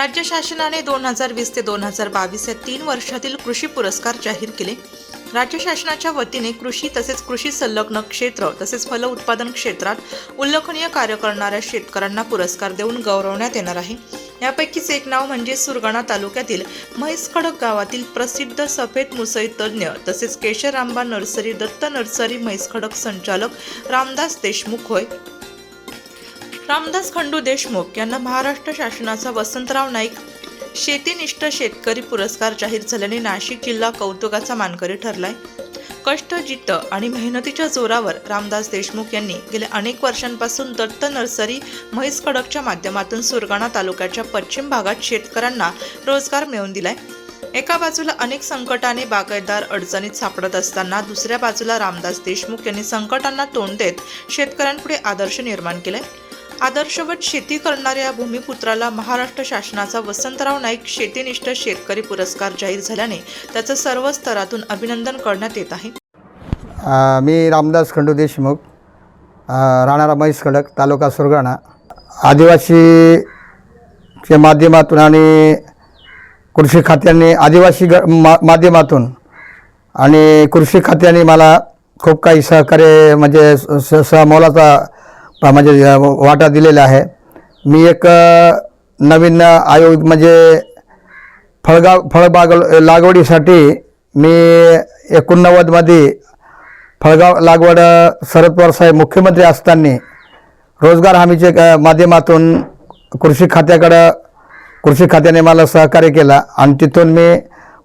राज्य शासनाने दोन हजार वीस ते दोन हजार बावीस या तीन वर्षातील कृषी पुरस्कार जाहीर केले. राज्य शासनाच्या वतीने कृषी तसेच कृषी संलग्न क्षेत्र तसेच फल उत्पादन क्षेत्रात उल्लेखनीय कार्य करणाऱ्या शेतकऱ्यांना पुरस्कार देऊन गौरवण्यात येणार आहे. यापैकीच एक नाव म्हणजे सुरगाणा तालुक्यातील म्हैसखडक गावातील प्रसिद्ध सफेद मुसई तज्ज्ञ तसेच केशर आंबा नर्सरी दत्त नर्सरी म्हैसखडक संचालक रामदास देशमुख होय. रामदास खंडू देशमुख यांना महाराष्ट्र शासनाचा वसंतराव नाईक शेतीनिष्ठ शेतकरी पुरस्कार जाहीर झाल्याने नाशिक जिल्हा कौतुकाचा मानकरी ठरलाय. कष्ट जिद्द आणि मेहनतीच्या जोरावर रामदास देशमुख यांनी गेल्या अनेक वर्षांपासून दत्त नर्सरी म्हैस कडकच्या माध्यमातून सुरगाणा तालुक्याच्या पश्चिम भागात शेतकऱ्यांना रोजगार मिळवून दिलाय. एका बाजूला अनेक संकटाने बागायतदार अडचणीत सापडत असताना दुसऱ्या बाजूला रामदास देशमुख यांनी संकटांना तोंड देत शेतकऱ्यांपुढे आदर्श निर्माण केलाय. आदर्शवत शेती करणाऱ्या भूमिपुत्राला महाराष्ट्र शासनाचा वसंतराव नाईक शेतीनिष्ठ शेतकरी पुरस्कार जाहीर झाल्याने त्याचं सर्व स्तरातून अभिनंदन करण्यात येत आहे. मी रामदास खंडू देशमुख राणा रमेश खडक तालुका सुरगाणा. आदिवासीच्या माध्यमातून आणि कृषी खात्याने आदिवासी ग मा माध्यमातून आणि कृषी खात्याने मला खूप काही सहकार्य म्हणजे स सहमोलाचा म्हणजे वाटा दिलेला आहे. मी एक नवीन आयोग म्हणजे फळगाव फळबाग लागवडीसाठी मी एकोणनव्वदमध्ये फळगाव लागवड शरद पवार साहेब मुख्यमंत्री असताना रोजगार हमीचे क- माध्यमातून कृषी खात्याकडं कृषी खात्याने मला सहकार्य केला आणि तिथून मी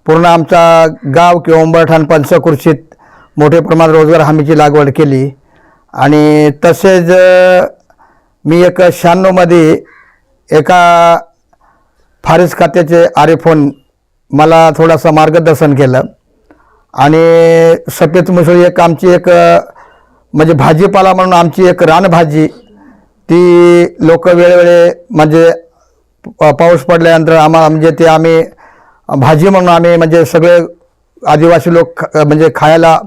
पूर्ण आमचा गाव किंवा उंबरठाण पंचकृषीत मोठ्या प्रमाणात रोजगार हमीची लागवड केली. आणि तसेच मी एक शहाण्णवमध्ये एका फारीस खात्याचे आरेफोन मला थोडंसं मार्गदर्शन केलं. आणि सफेद मुसळी एक आमची एक म्हणजे भाजीपाला म्हणून आमची एक रानभाजी ती लोक वेळोवेळे म्हणजे पाऊस पडल्यानंतर आम्हा म्हणजे ते आम्ही भाजी म्हणून आम्ही म्हणजे सगळे आदिवासी लोक ख- म्हणजे खायला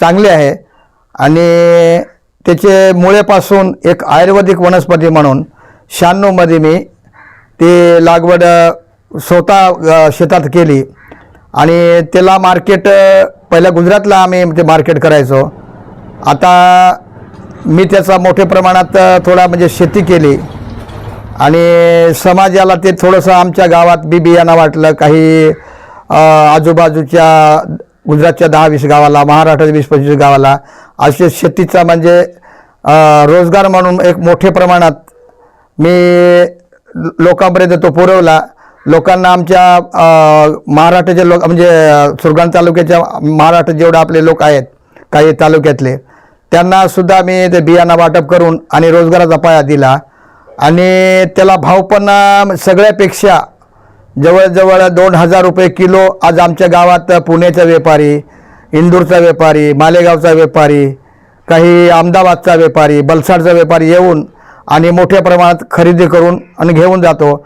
चांगले आहे. आणि त्याचे मुळेपासून एक आयुर्वेदिक वनस्पती म्हणून शहाण्णवमध्ये मी ती लागवड स्वतः शेतात केली. आणि त्याला मार्केट पहिल्या गुजरातला आम्ही ते मार्केट करायचो. आता मी त्याचा मोठ्या प्रमाणात थोडा म्हणजे शेती केली. आणि समाजाला ते थोडंसं आमच्या गावात बी बियाणं वाटलं काही आजूबाजूच्या गुजरातच्या दहा वीस गावाला महाराष्ट्राच्या वीस पंचवीस गावाला. असे शेतीचा म्हणजे रोजगार म्हणून एक मोठ्या प्रमाणात मी लोकांपर्यंत तो पुरवला. लोकांना आमच्या महाराष्ट्राचे लोक म्हणजे सुरगाण तालुक्याच्या महाराष्ट्र जेवढे आपले लोक आहेत काही तालुक्यातले त्यांना सुद्धा मी ते बियाणं वाटप करून आणि रोजगाराचा पाया दिला. आणि त्याला भाव पण सगळ्यापेक्षा जवळजवळ दोन हजार रुपये किलो आज आमच्या गावात पुण्याचा व्यापारी इंदूरचा व्यापारी मालेगावचा व्यापारी काही अहमदाबादचा व्यापारी बलसाडचा व्यापारी येऊन आणि मोठ्या प्रमाणात खरेदी करून आणि घेऊन जातो.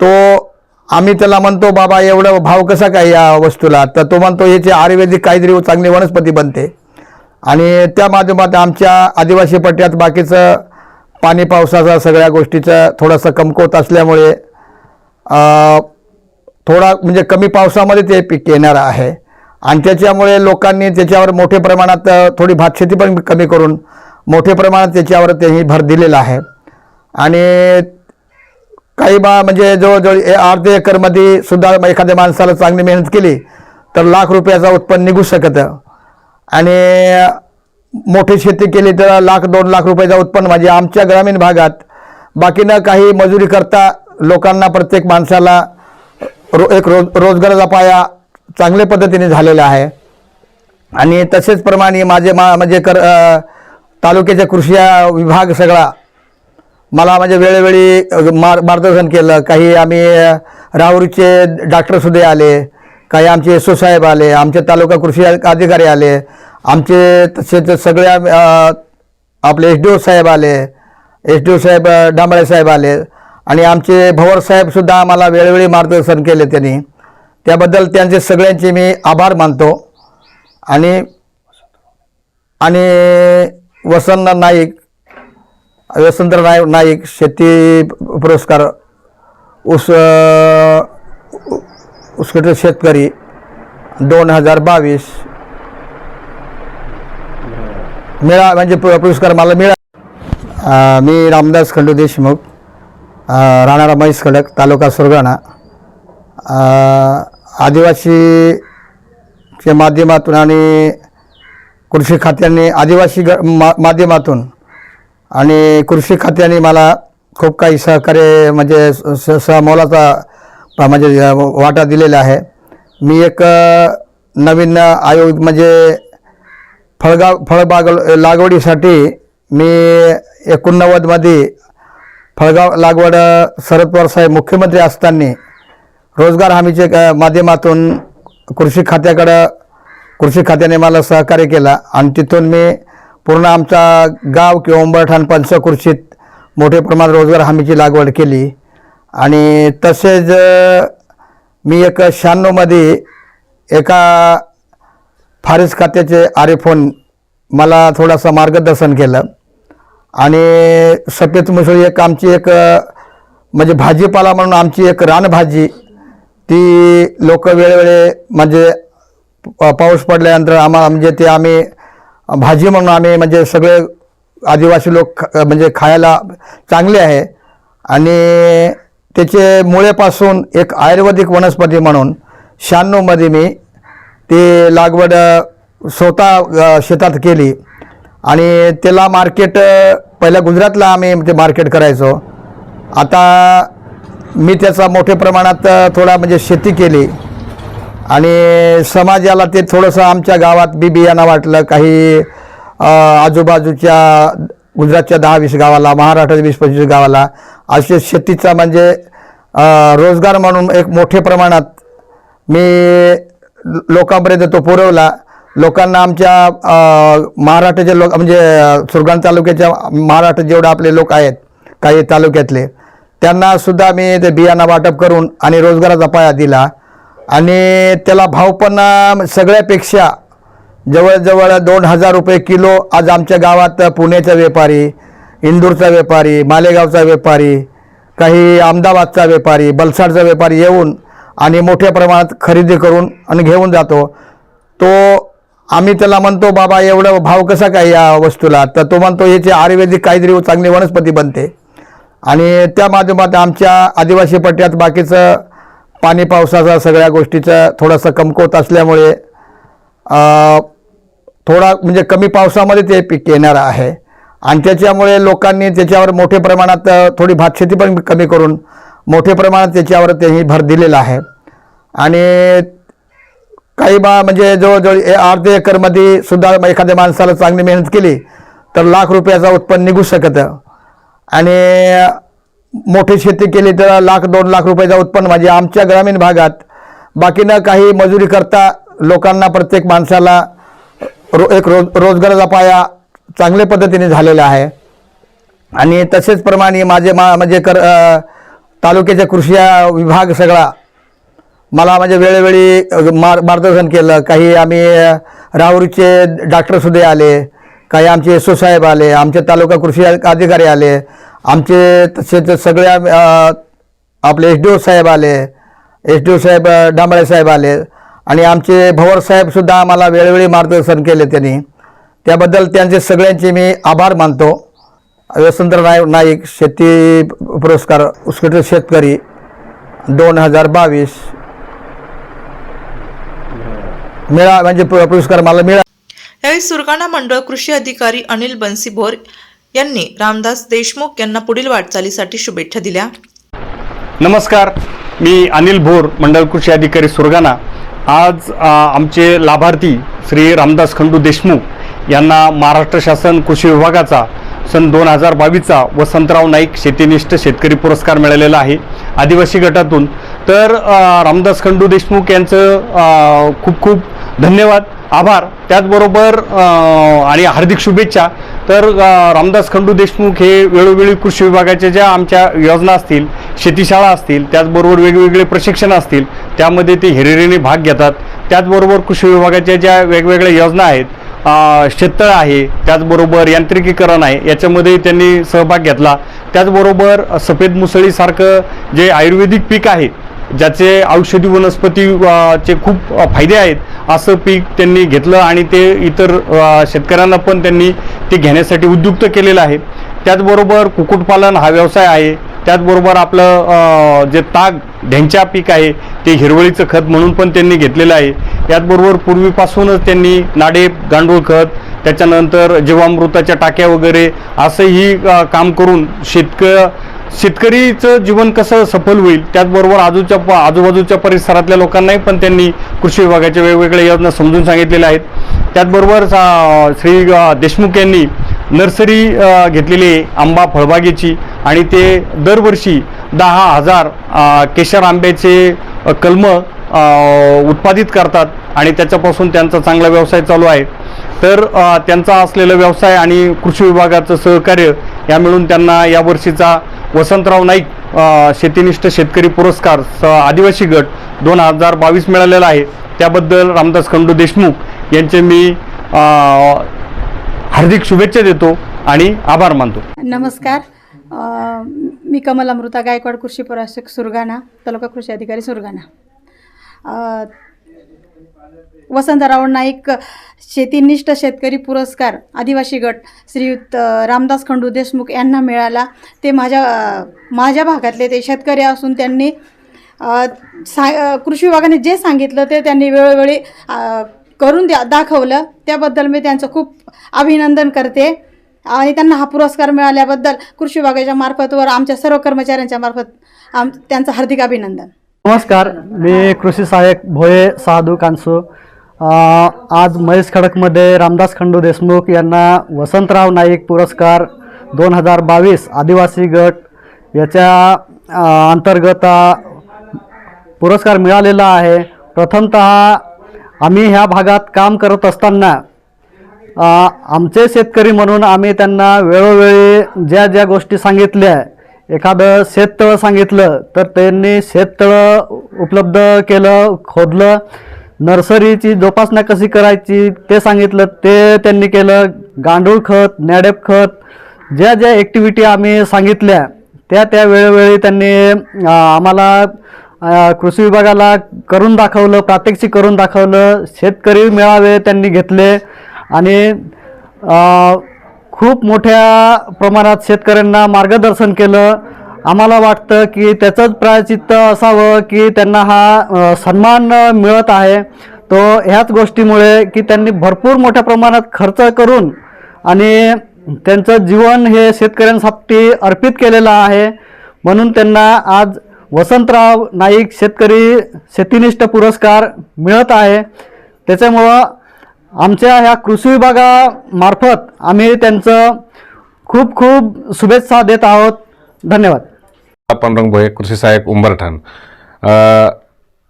तो आम्ही त्याला म्हणतो बाबा एवढं भाव कसा काय या वस्तूला? तर तो म्हणतो याची आयुर्वेदिक काहीतरी चांगली वनस्पती बनते. आणि त्या माध्यमात आमच्या आदिवासी पट्ट्यात बाकीचं पाणी पावसाचा सगळ्या गोष्टीचं थोडंसं कमकुवत असल्यामुळे थोडा म्हणजे कमी पावसामध्ये ते पीक येणार आहे. आणि त्याच्यामुळे लोकांनी त्याच्यावर मोठ्या प्रमाणात थोडी भातशेती पण कमी करून मोठ्या प्रमाणात त्याच्यावर त्यांनी भर दिलेला आहे. आणि काही बा म्हणजे जवळजवळ ए- अर्धे एकरमध्ये सुद्धा एखाद्या माणसाला चांगली मेहनत केली तर लाख रुपयाचा उत्पन्न निघू शकतं. आणि मोठी शेती केली तर लाख दोन लाख रुपयाचं उत्पन्न म्हणजे आमच्या ग्रामीण भागात. बाकीनं काही मजुरी करता लोकांना प्रत्येक माणसाला रो एक रोज रोजगाराचा पाया चांगल्या पद्धतीने झालेला आहे. आणि तसेच प्रमाणे माझे मा म्हणजे कर तालुक्याच्या कृषी विभाग सगळा मला म्हणजे वेळोवेळी मार मार्गदर्शन केलं. काही आम्ही राहुरीचे डॉक्टरसुद्धा आले. काही आमचे एस साहेब आले. आमचे तालुका कृषी अधिकारी आले. आमचे तसेच सगळ्या आपले एस डी ओ साहेब आले. एस डी ओ साहेब डांबळे साहेब आले. आणि आमचे भवर साहेबसुद्धा आम्हाला वेळोवेळी मार्गदर्शन केले त्यांनी. त्याबद्दल त्यांचे सगळ्यांचे मी आभार मानतो. आणि आणि वसंत नाईक वसंत नाय नाईक शेती पुरस्कार उस अ, शेतकरी दोन हजार बावीस. मिळा म्हणजे पुरस्कार मला मिळा मी रामदास खंडू देशमुख. राहणारा म्हैस खडक तालुका सुरगाणा. आदिवासीच्या माध्यमातून आणि कृषी खात्याने आदिवासी ग मा माध्यमातून आणि कृषी खात्याने मला खूप काही सहकार्य म्हणजे स स- सहमोलाचा म्हणजे वाटा दिलेला आहे. मी एक नवीन आयोग म्हणजे फळगाव फळबाग लागवडीसाठी मी एकोणनव्वदमध्ये फळगाव लागवड शरद पवार साहेब मुख्यमंत्री असताना रोजगार हमीच्या माध्यमातून कृषी खात्याकडं कृषी खात्याने मला सहकार्य केला. आणि तिथून मी पूर्ण आमचा गाव किंवा उंबरठाण पंचकृषीत मोठ्या प्रमाणात रोजगार हमीची लागवड केली. आणि तसेच मी एक शहाण्णवमध्ये एका फारीस खात्याचे आरेफोन मला थोडंसं मार्गदर्शन केलं. आणि सफेद मुसळी एक आमची एक म्हणजे भाजीपाला म्हणून आमची एक रानभाजी ती लोक वेळोवेळे म्हणजे पाऊस पडल्यानंतर आम्हा म्हणजे ते आम्ही भाजी म्हणून आम्ही म्हणजे सगळे आदिवासी लोक ख- म्हणजे खायला चांगले आहे. आणि त्याचे मुळेपासून एक आयुर्वेदिक वनस्पती म्हणून शहाण्णवमध्ये मी ती लागवड स्वतः शेतात केली. आणि त्याला मार्केट पहिल्या गुजरातला आम्ही ते मार्केट करायचो. आता मी त्याचा मोठ्या प्रमाणात थोडा म्हणजे शेती केली. आणि समाजाला ते थोडंसं आमच्या गावात बी बियाणं वाटलं काही आजूबाजूच्या गुजरातच्या दहा वीस गावाला महाराष्ट्राच्या वीस पंचवीस गावाला असे शेतीचा म्हणजे रोजगार म्हणून एक मोठ्या प्रमाणात मी लोकांपर्यंत तो पुरवला. लोकांना आमच्या महाराष्ट्राचे लोक म्हणजे सुरगाण तालुक्याच्या महाराष्ट्र जेवढे आपले लोक आहेत काही तालुक्यातले त्यांना सुद्धा मी ते बियाणं वाटप करून आणि रोजगाराचा पाया दिला. आणि त्याला भाव पण सगळ्यापेक्षा जवळजवळ दोन हजार रुपये किलो आज आमच्या गावात पुण्याचा व्यापारी इंदूरचा व्यापारी मालेगावचा व्यापारी काही अहमदाबादचा व्यापारी बलसाडचा व्यापारी येऊन आणि मोठ्या प्रमाणात खरेदी करून आणि घेऊन जातो. तो आम्ही त्याला म्हणतो बाबा एवढं भाव कसा काय या वस्तूला? तर तो म्हणतो याची आयुर्वेदिक काहीतरी चांगली वनस्पती बनते. आणि त्या माध्यमात आमच्या आदिवासी पट्ट्यात बाकीचं पाणी पावसाचा सगळ्या गोष्टीचं थोडंसं कमकुवत असल्यामुळे थोडा म्हणजे कमी पावसामध्ये ते पीक येणार आहे. आणि त्याच्यामुळे लोकांनी त्याच्यावर मोठ्या प्रमाणात थोडी भातशेती पण कमी करून मोठ्या प्रमाणात त्याच्यावर त्यांनी भर दिलेला आहे. आणि काही बा म्हणजे जवळजवळ ए- अर्धे एकरमध्ये सुद्धा एखाद्या माणसाला चांगली मेहनत केली तर लाख रुपयाचा उत्पन्न निघू शकतं. आणि मोठी शेती केली तर लाख दोन लाख रुपयाचा उत्पन्न म्हणजे आमच्या ग्रामीण भागात. बाकीनं काही मजुरी करता लोकांना प्रत्येक माणसाला रो एक रोज रोजगाराचा पाया चांगल्या पद्धतीने झालेला आहे. आणि तसेच प्रमाणे माझे मा म्हणजे कर तालुक्याच्या कृषी विभाग सगळा मला म्हणजे वेळोवेळी मार मार्गदर्शन केलं. काही आम्ही राहुरीचे डॉक्टरसुद्धा आले. काही आमचे एस साहेब आले. आमचे तालुका कृषी अधिकारी आले. आमचे तसेच सगळ्या आपले एस डी ओ साहेब आले. एस डी ओ साहेब डांबळे साहेब आले. आणि आमचे भवर साहेबसुद्धा आम्हाला वेळोवेळी मार्गदर्शन केले त्यांनी. त्याबद्दल त्यांचे सगळ्यांचे मी आभार मानतो. वसंतराव नाय नाईक शेती पुरस्कार उत्कृष्ट शेतकरी दोन हजार बावीस. मिळा म्हणजे पुरस्कार मला मिळा. यावेळी सुरगाणा मंडळ कृषी अधिकारी अनिल बनसीभोर यांनी रामदास देशमुख यांना पुढील वाटचालीसाठी शुभेच्छा दिल्या. नमस्कार मी अनिल भोर मंडळ कृषी अधिकारी सुरगाणा. आज आमचे लाभार्थी श्री रामदास खंडू देशमुख यांना महाराष्ट्र शासन कृषी विभागाचा सन दोन हजार बावीसचा वसंतराव नाईक शेतीनिष्ठ शेतकरी पुरस्कार मिळालेला आहे आदिवासी गटातून. तर रामदास खंडू देशमुख यांचं खूप खूप धन्यवाद आभार. त्याचबरोबर आणि हार्दिक शुभेच्छा. तर रामदास खंडू देशमुख हे वेळोवेळी कृषी विभागाच्या ज्या आमच्या योजना असतील शेतीशाळा असतील त्याचबरोबर वेगवेगळे प्रशिक्षण असतील त्यामध्ये ते हिरिरीने भाग घेतात. त्याचबरोबर कृषी विभागाच्या ज्या वेगवेगळ्या योजना आहेत शेततळ आहे त्याचबरोबर यांत्रिकीकरण आहे याच्यामध्ये त्यांनी सहभाग घेतला. त्याचबरोबर सफेद मुसळीसारखं जे आयुर्वेदिक पीक आहे ज्याचे औषधी वनस्पती चे खूप फायदे आहेत असं पीक त्यांनी घेतलं आणि ते इतर शेतकऱ्यांना पण त्यांनी ते घेण्यासाठी उद्युक्त केलेलं आहे. त्याचबरोबर कुक्कुटपालन हा व्यवसाय आहे त्याचबरोबर आपलं जे ताग ढ्यांच्या पीक आहे ते हिरवळीचं खत म्हणून पण त्यांनी घेतलेलं आहे. त्याचबरोबर पूर्वीपासूनच त्यांनी नाडेप गांडूळ खत त्याच्यानंतर जीवामृताच्या टाक्या वगैरे असंही काम करून शेतक शेतकरीचं जीवन कसं सफल होईल त्याचबरोबर आजूच्या प आजूबाजूच्या परिसरातल्या लोकांनाही पण त्यांनी कृषी विभागाच्या वेगवेगळ्या योजना समजून सांगितलेल्या आहेत. त्याचबरोबर श्री देशमुख यांनी नर्सरी घेतलेली आहे आंबा फळबागेची. आणि ते दरवर्षी दहा हजार केशर आंब्याचे कलम कलमं उत्पादित करतात. आणि त्याच्यापासून त्यांचा चांगला व्यवसाय चालू आहे. तर त्यांचा असलेला व्यवसाय आणि कृषी विभागाचं सहकार्य या मिळून त्यांना यावर्षीचा वसंतराव नाईक शेतीनिष्ठ शेतकरी पुरस्कार स आदिवासी गट दोन हजार बावीस मिळालेला आहे. त्याबद्दल रामदास खंडू देशमुख यांचे मी हार्दिक शुभेच्छा देतो आणि आभार मानतो. नमस्कार. अ, मी कमल अमृता गायकवाड कृषी प्रशासक सुरगाणा तालुका कृषी अधिकारी सुरगाणा. अ, वसंतराव नाईक शेतीनिष्ठ शेतकरी पुरस्कार आदिवासी गट श्रीयुत अ, रामदास खंडू देशमुख यांना मिळाला. ते माझ्या अ, माझ्या भागातले ते शेतकरी असून त्यांनी अ, सा अ, कृषी विभागाने जे सांगितलं ते त्यांनी वेळोवेळी अ, करून द्या दाखवलं. त्याबद्दल मी त्यांचं खूप अभिनंदन करते. आणि त्यांना हा पुरस्कार मिळाल्याबद्दल कृषी विभागाच्या मार्फतवर आमच्या सर्व कर्मचाऱ्यांच्या मार्फत आम त्यांचं हार्दिक अभिनंदन. नमस्कार. मी कृषी सहाय्यक भोये साधू कांसू. आज महेश खडकमध्ये रामदास खंडू देशमुख यांना वसंतराव नाईक पुरस्कार दोन हजार बावीस आदिवासी गट याच्या अंतर्गत पुरस्कार मिळालेला आहे. प्रथमत आम्ही ह्या भागात काम करत असताना आमचे शेतकरी म्हणून आम्ही त्यांना वेळोवेळी ज्या ज्या गोष्टी सांगितल्या एखादं शेततळं सांगितलं तर त्यांनी शेततळं उपलब्ध केलं खोदलं नर्सरीची जोपासना कशी करायची ते सांगितलं ते त्यांनी केलं गांडूळ खत नॅडेप खत ज्या ज्या ॲक्टिव्हिटी आम्ही सांगितल्या त्या त्या वेळोवेळी त्यांनी आम्हाला कृषी विभागाला करून दाखवलं प्रात्यक्षिक करून दाखवलं शेतकरी मेळावे त्यांनी घेतले आणि खूप मोठ्या प्रमाणात शेतकऱ्यांना मार्गदर्शन केलं. आम्हाला वाटतं की त्याचंच प्रायचित्त असावं की त्यांना हा सन्मान मिळत आहे. तो ह्याच गोष्टीमुळे की त्यांनी भरपूर मोठ्या प्रमाणात खर्च करून आणि त्यांचं जीवन हे शेतकऱ्यांसाठी अर्पित केलेलं आहे. म्हणून त्यांना आज वसंतराव नाईक शेतकरी शेतीनिष्ठ पुरस्कार मिळत आहे. त्याच्यामुळं आमच्या ह्या कृषी विभागामार्फत आम्ही त्यांचं खूप खूप शुभेच्छा देत आहोत. धन्यवाद. पांडुरंग भोये कृषी सहाय्यक उंबरठाण.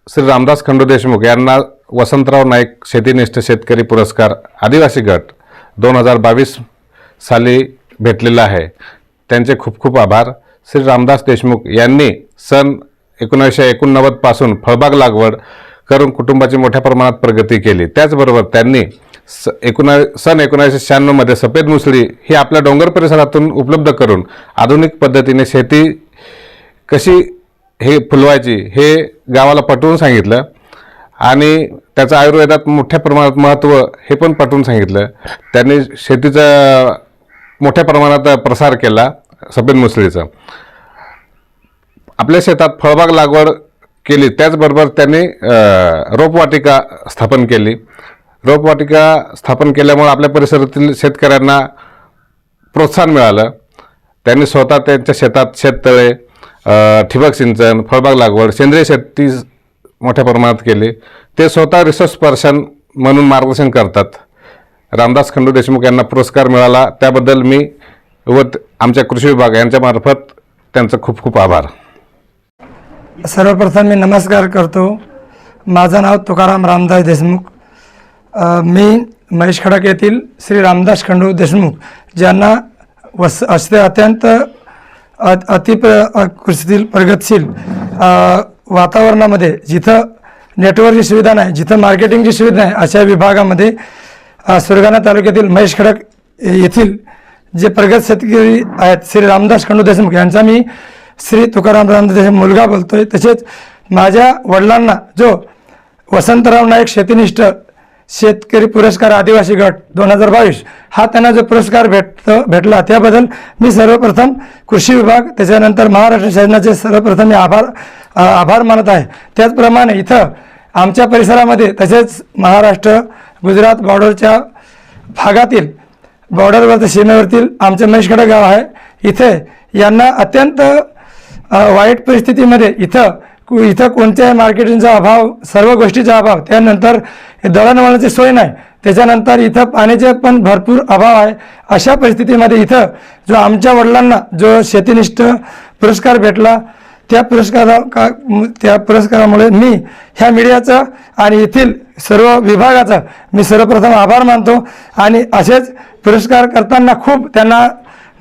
श्री रामदास खंडू देशमुख यांना वसंतराव नाईक शेतीनिष्ठ शेतकरी पुरस्कार आदिवासी गट दोन हजार बावीस साली भेटलेला आहे. त्यांचे खूप खूप आभार. श्री रामदास देशमुख यांनी सन एकोणीसशे एकोणनव्वदपासून फळबाग लागवड करून कुटुंबाची मोठ्या प्रमाणात प्रगती केली. त्याचबरोबर त्यांनी स एकोणा सन एकोणीसशे शहाण्णवमध्ये सफेद मुसळी ही आपल्या डोंगर परिसरातून उपलब्ध करून आधुनिक पद्धतीने शेती कशी हे फुलवायची हे गावाला पटवून सांगितलं आणि त्याचं आयुर्वेदात मोठ्या प्रमाणात महत्त्व हे पण पटवून सांगितलं. त्यांनी शेतीचा मोठ्या प्रमाणात प्रसार केला सफेद मुसळीचा. आपल्या शेतात फळबाग लागवड केली त्याचबरोबर त्यांनी रोपवाटिका स्थापन केली. रोपवाटिका स्थापन केल्यामुळे आपल्या परिसरातील शेतकऱ्यांना प्रोत्साहन मिळालं. त्यांनी स्वतः त्यांच्या शेतात शेततळे ठिबक सिंचन फळबाग लागवड सेंद्रिय शेती मोठ्या प्रमाणात केली. ते स्वतः रिसर्च पर्सन म्हणून मार्गदर्शन करतात. रामदास खंडू देशमुख यांना पुरस्कार मिळाला. त्याबद्दल मी व आमच्या कृषी विभाग यांच्यामार्फत त्यांचं खूप खूप आभार. सर्वप्रथम मी नमस्कार करतो. माझं नाव तुकाराम रामदास देशमुख. मी महेश खडक येथील श्री रामदास खंडू देशमुख ज्यांना वस असते अत्यंत अ अति कृषीतील प्रगतशील वातावरणामध्ये जिथं नेटवर्कची सुविधा नाही जिथं मार्केटिंगची सुविधा नाही अशा विभागामध्ये सुरगाणा तालुक्यातील महेश खडक येथील जे प्रगत शेतकरी आहेत श्री रामदास खंडू देशमुख यांचा मी श्री तुकाराम रामदास देशमुख मुलगा बोलतोय तसेच माझ्या वडिलांना जो वसंतराव नाईक शेतीनिष्ठ शेतकरी पुरस्कार आदिवासी गट दोन हजार बावीस हा त्यांना जो पुरस्कार भेट भेटला त्याबद्दल मी सर्वप्रथम कृषी विभाग त्याच्यानंतर महाराष्ट्र शासनाचे सर्वप्रथम मी आभार आभार मानत आहे. त्याचप्रमाणे इथं आमच्या परिसरामध्ये तसेच महाराष्ट्र गुजरात बॉर्डरच्या भागातील बॉर्डरवरती सीमेवरतील आमचे महेशकडे गाव आहे. इथे यांना अत्यंत वाईट परिस्थितीमध्ये इथं कु- इथं कोणत्याही मार्केटिंगचा अभाव सर्व गोष्टीचा अभाव त्यानंतर दळणवळणाची सोय नाही त्याच्यानंतर इथं पाण्याचे पण भरपूर अभाव आहे. अशा परिस्थितीमध्ये इथं जो आमच्या वडिलांना जो शेतीनिष्ठ पुरस्कार भेटला त्या पुरस्कारा का त्या पुरस्कारामुळे मी ह्या मीडियाचा आणि येथील सर्व विभागाचा मी सर्वप्रथम आभार मानतो आणि असेच पुरस्कार करताना खूप त्यांना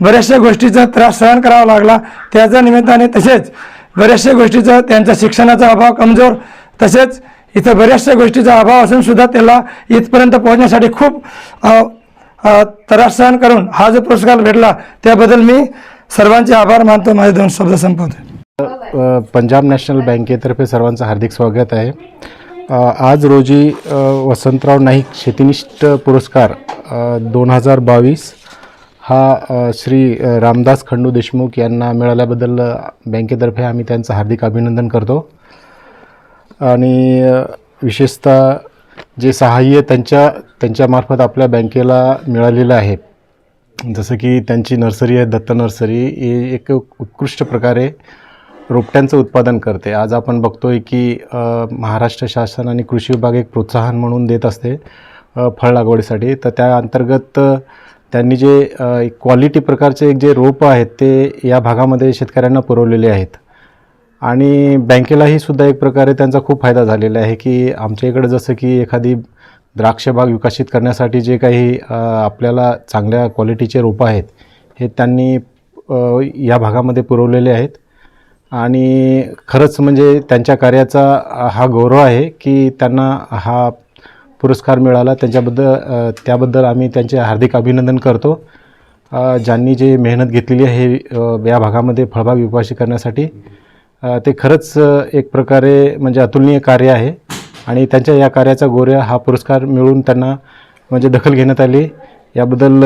बऱ्याचशा गोष्टीचा त्रास सहन करावा लागला. त्याच्या निमित्ताने तसेच बऱ्याचशा गोष्टीचा त्यांचा शिक्षणाचा अभाव कमजोर. तसेच इथं बऱ्याचशा गोष्टीचा अभाव असून सुद्धा त्याला इथपर्यंत पोहोचण्यासाठी खूप त्रास सहन करून हा जो पुरस्कार भेटला त्याबद्दल मी सर्वांचे आभार मानतो. माझे दोन शब्द संपवतो पंजाब नॅशनल बँकेतर्फे सर्वांचं हार्दिक स्वागत आहे. आज रोजी वसंतराव नाईक शेतीनिष्ठ पुरस्कार दोन हजार बावीस हा श्री रामदास खंडू देशमुख यांना मिळाल्याबद्दल बँकेतर्फे आम्ही त्यांचं हार्दिक अभिनंदन करतो. आणि विशेषतः जे सहाय्य त्यांच्या त्यांच्यामार्फत आपल्या बँकेला मिळालेलं आहे. जसं की त्यांची नर्सरी आहे दत्त नर्सरी ही एक उत्कृष्ट प्रकारे रोपट्यांचं उत्पादन करते. आज आपण बघतोय की महाराष्ट्र शासन आणि कृषी विभाग एक प्रोत्साहन म्हणून देत असते फळ लागवडीसाठी. तर त्या अंतर्गत त्यांनी जे क्वालिटी प्रकारचे एक जे रोपं आहेत ते या भागामध्ये शेतकऱ्यांना पुरवलेले आहेत. आणि बँकेलाही सुद्धा एक प्रकारे त्यांचा खूप फायदा झालेला आहे की आमच्या इकडे जसं की एखादी द्राक्ष बाग विकसित करण्यासाठी जे काही आपल्याला चांगल्या क्वालिटीचे रोपं आहेत हे त्यांनी या भागामध्ये पुरवलेले आहेत. आणि खरंच म्हणजे त्यांच्या कार्याचा हा गौरव आहे की त्यांना हा पुरस्कार मिळाला. त्यांच्याबद्दल त्याबद्दल आम्ही त्यांचे हार्दिक अभिनंदन करतो. ज्यांनी जे मेहनत घेतलेली आहे या भागामध्ये फळबाग विकाशी करण्यासाठी ते खरंच एक प्रकारे म्हणजे अतुलनीय कार्य आहे. आणि त्यांच्या या कार्याचा गोऱ्या हा पुरस्कार मिळून त्यांना म्हणजे दखल घेण्यात आली. याबद्दल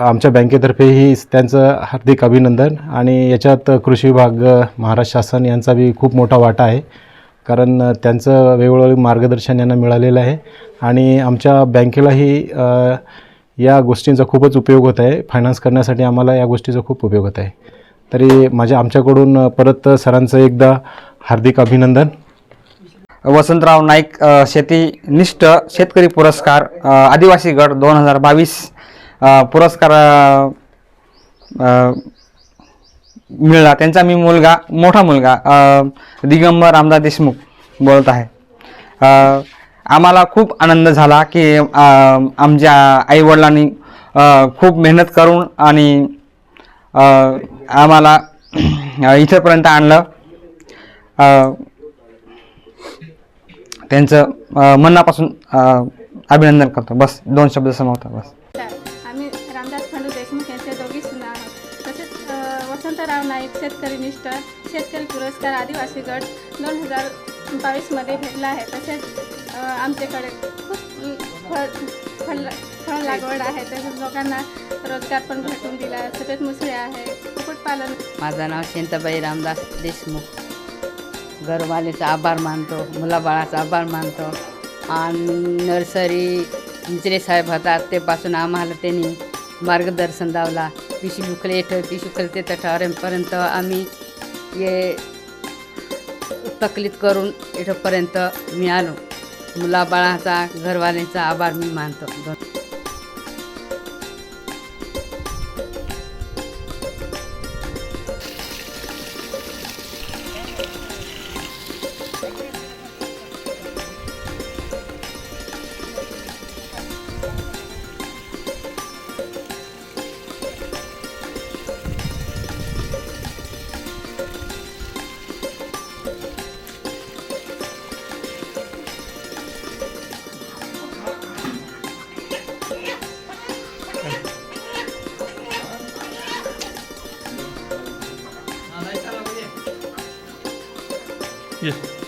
आमच्या बँकेतर्फेही त्यांचं हार्दिक अभिनंदन. आणि याच्यात कृषी विभाग महाराष्ट्र शासन यांचा बी खूप मोठा वाटा आहे. कारण त्यांचं वेगवेगळं मार्गदर्शन यांना मिळालेलं आहे. आणि आमच्या बँकेलाही या गोष्टींचा खूपच उपयोग होत आहे. फायनान्स करण्यासाठी आम्हाला या गोष्टीचा खूप उपयोग होत आहे. तरी माझ्या आमच्याकडून परत सरांचं एकदा हार्दिक अभिनंदन. वसंतराव नाईक शेतीनिष्ठ शेतकरी पुरस्कार आदिवासी गट दोन हजार बावीस पुरस्कार मिळाला त्यांचा मी मुलगा मोठा मुलगा दिगंबर रामदास देशमुख बोलत आहे. आम्हाला खूप आनंद झाला की आमच्या आईवडिलांनी खूप मेहनत करून आणि आम्हाला इथंपर्यंत आणलं. त्यांचं मनापासून अभिनंदन करतो. बस दोन शब्द समावतात बस. आम्ही रामदास खंडू देशमुख यांच्या दोघी सुना तसेच वसंतराव नाईक शेतकरी निष्ठ शेतकरी पुरस्कार आदिवासी गट दोन हजार बावीसमध्ये भेटला आहे. तसेच आमच्याकडे खूप फळ फळ फळ लागवड आहे. तसेच लोकांना रोजगार पण भेटून दिला सफेद मुसळे आहे. कुक्कुटपालन माझं नाव शांताबाई रामदास देशमुख. घरवालीचा आभार मानतो. मुलाबाळाचा आभार मानतो. आणि नर्सरी इंचरे साहेब होतात. तेपासून आम्हाला त्यांनी मार्गदर्शन लावला. पिशी बुकले इथं पिशी उकलते तर आम्ही ये तकलीत करून इथंपर्यंत मी आलो. मुलाबाळाचा घरवाल्यांचा आभार मी मानतो. Yeah.